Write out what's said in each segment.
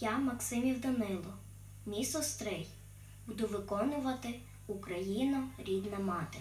Я Максимів Данило, місто Стрий. Буду виконувати Україна рідна мати.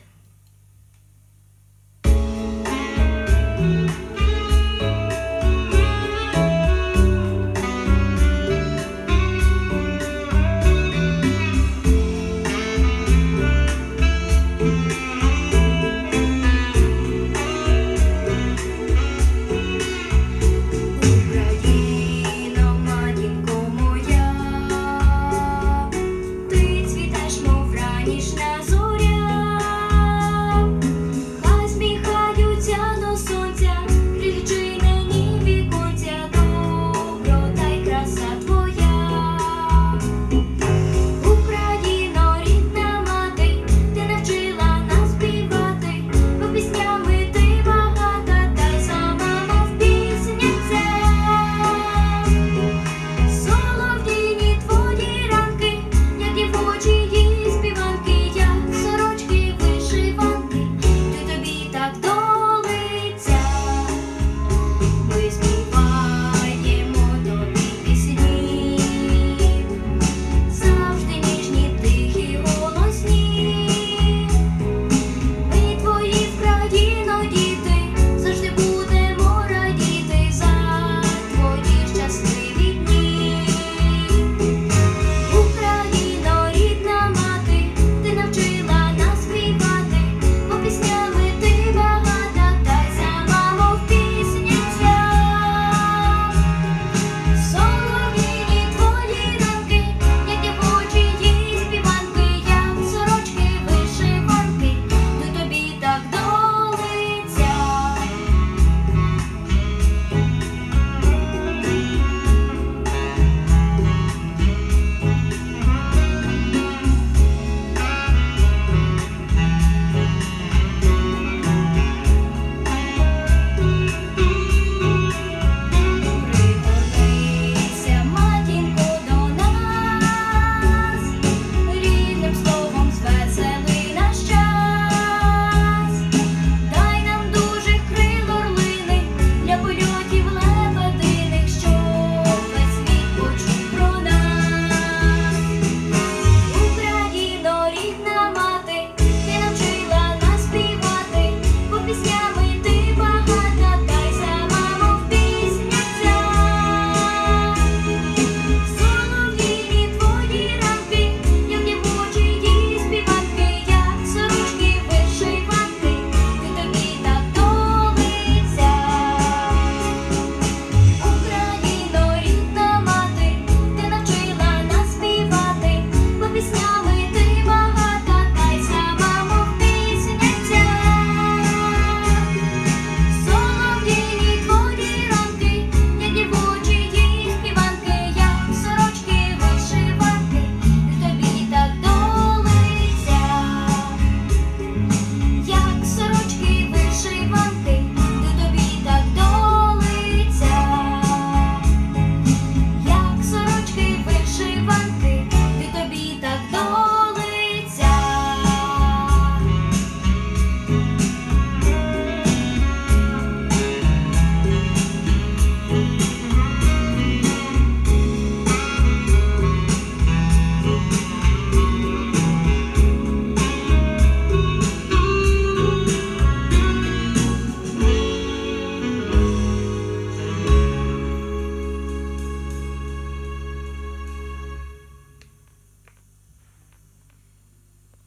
안녕.